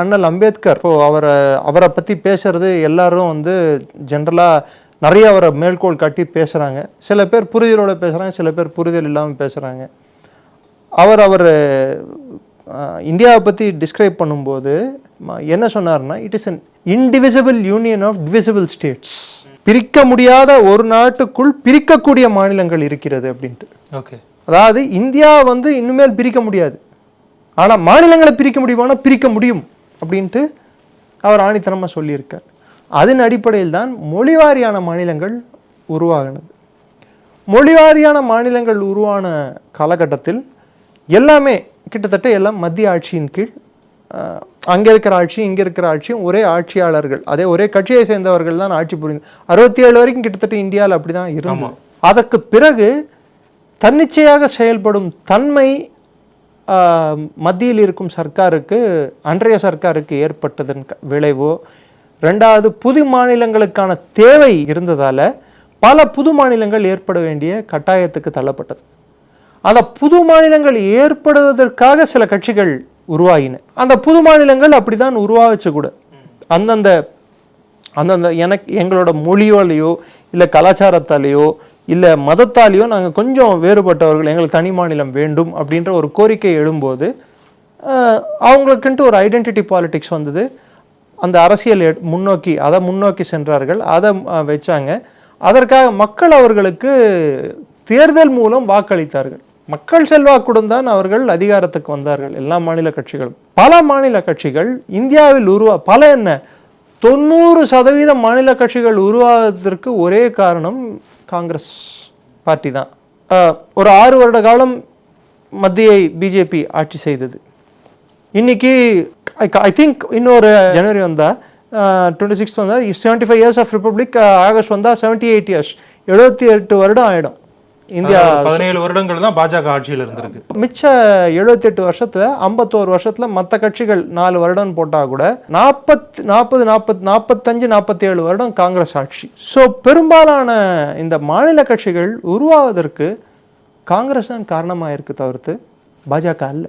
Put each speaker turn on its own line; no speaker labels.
அண்ணல் அம்பேத்கர். இப்போ அவரை அவரை பற்றி பேசுறது எல்லாரும் வந்து ஜென்ரலாக நிறைய அவரை மேற்கோள் காட்டி பேசுகிறாங்க சில பேர் புரிதலோட பேசுகிறாங்க சில பேர் புரிதல் இல்லாமல் பேசுகிறாங்க அவர் அவர் இந்தியாவை பற்றி டிஸ்கிரைப் பண்ணும்போது என்ன சொன்னார்னா it is an indivisible union of divisible states பிரிக்க முடியாத ஒரு நாட்டுக்குள் பிரிக்கக்கூடிய மாநிலங்கள் இருக்கிறது அப்படின்ட்டு.
ஓகே.
அதாவது இந்தியா வந்து இனிமேல் பிரிக்க முடியாது. ஆனால் மாநிலங்களை பிரிக்க முடியுமானா பிரிக்க முடியும். அப்படின்ட்டு அவர் ஆணித்தனமாக சொல்லியிருக்கார். அதன் அடிப்படையில் தான் மொழிவாரியான மாநிலங்கள் உருவாகினது. மொழிவாரியான மாநிலங்கள் உருவான காலகட்டத்தில் எல்லாமே கிட்டத்தட்ட எல்லாம் மத்திய ஆட்சியின் கீழ் அங்க இருக்கிற ஆட்சி இங்க இருக்கிற ஆட்சியும் ஒரே ஆட்சியாளர்கள் அதே ஒரே கட்சியை சேர்ந்தவர்கள் தான் ஆட்சி புரிந்து அறுபத்தி ஏழு வரைக்கும் கிட்டத்தட்ட இந்தியாவில் அப்படிதான் இருந்தது. அதற்கு பிறகு தன்னிச்சையாக செயல்படும் தன்மை மத்தியில் இருக்கும் சர்க்காருக்கு அன்றைய சர்க்காருக்கு ஏற்பட்டதன் விளைவோ ரெண்டாவது புது மாநிலங்களுக்கான தேவை இருந்ததால் பல புது மாநிலங்கள் ஏற்பட வேண்டிய கட்டாயத்துக்கு தள்ளப்பட்டது. அந்த புது மாநிலங்கள் ஏற்படுவதற்காக சில கட்சிகள் உருவாகின அந்த புது மாநிலங்கள் அப்படிதான் உருவாச்சு கூட. அந்தந்த அந்தந்த எனக்கு எங்களோட மொழியோலையோ இல்லை கலாச்சாரத்தாலேயோ இல்லை மதத்தாலேயோ நாங்கள் கொஞ்சம் வேறுபட்டவர்கள் எங்களுக்கு தனி மாநிலம் வேண்டும் அப்படின்ற ஒரு கோரிக்கை எழும்போது அவங்களுக்குன்ட்டு ஒரு ஐடென்டிட்டி பாலிடிக்ஸ் வந்தது. அந்த அரசியல் எட்- முன்னோக்கி அதை முன்னோக்கி சென்றார்கள். அதை வச்சாங்க. அதற்காக மக்கள் அவர்களுக்கு தேர்தல் மூலம் வாக்களித்தார்கள். மக்கள் செல்வாக்குடன் தான் அவர்கள் அதிகாரத்துக்கு வந்தார்கள். எல்லா மாநில கட்சிகளும். பல மாநில கட்சிகள் இந்தியாவில் உருவா பல என்ன தொண்ணூறு சதவீத மாநில கட்சிகள் உருவாவதற்கு ஒரே காரணம் காங்கிரஸ் பார்ட்டி தான். ஒரு ஆறு வருட காலம் மத்தியை பிஜேபி ஆட்சி செய்தது. இன்னைக்கு ஐ திங்க் இன்னொரு ஜனவரி வந்தால் டுவெண்ட்டி சிக்ஸ் வந்தால் seventy five years of republic August வந்தால் செவன்ட்டி எயிட் இயர்ஸ் எழுபத்தி எட்டு வருடம் ஆயிடும். இந்தியா
பதினேழு வருடங்கள் தான் பாஜக ஆட்சியில் இருந்திருக்கு.
மிச்ச 78 வருஷத்துல ஐம்பத்தோரு வருஷத்துல மற்ற கட்சிகள் நாலு வருடம் போட்டா கூட நாற்பத் நாற்பது நாற்பத் நாற்பத்தஞ்சு நாற்பத்தி ஏழு வருடம் காங்கிரஸ் ஆட்சி. ஸோ பெரும்பாலான இந்த மாநில கட்சிகள் உருவாவதற்கு காங்கிரஸ் தான் காரணமாக இருக்கு தவிர்த்து பாஜக அல்ல.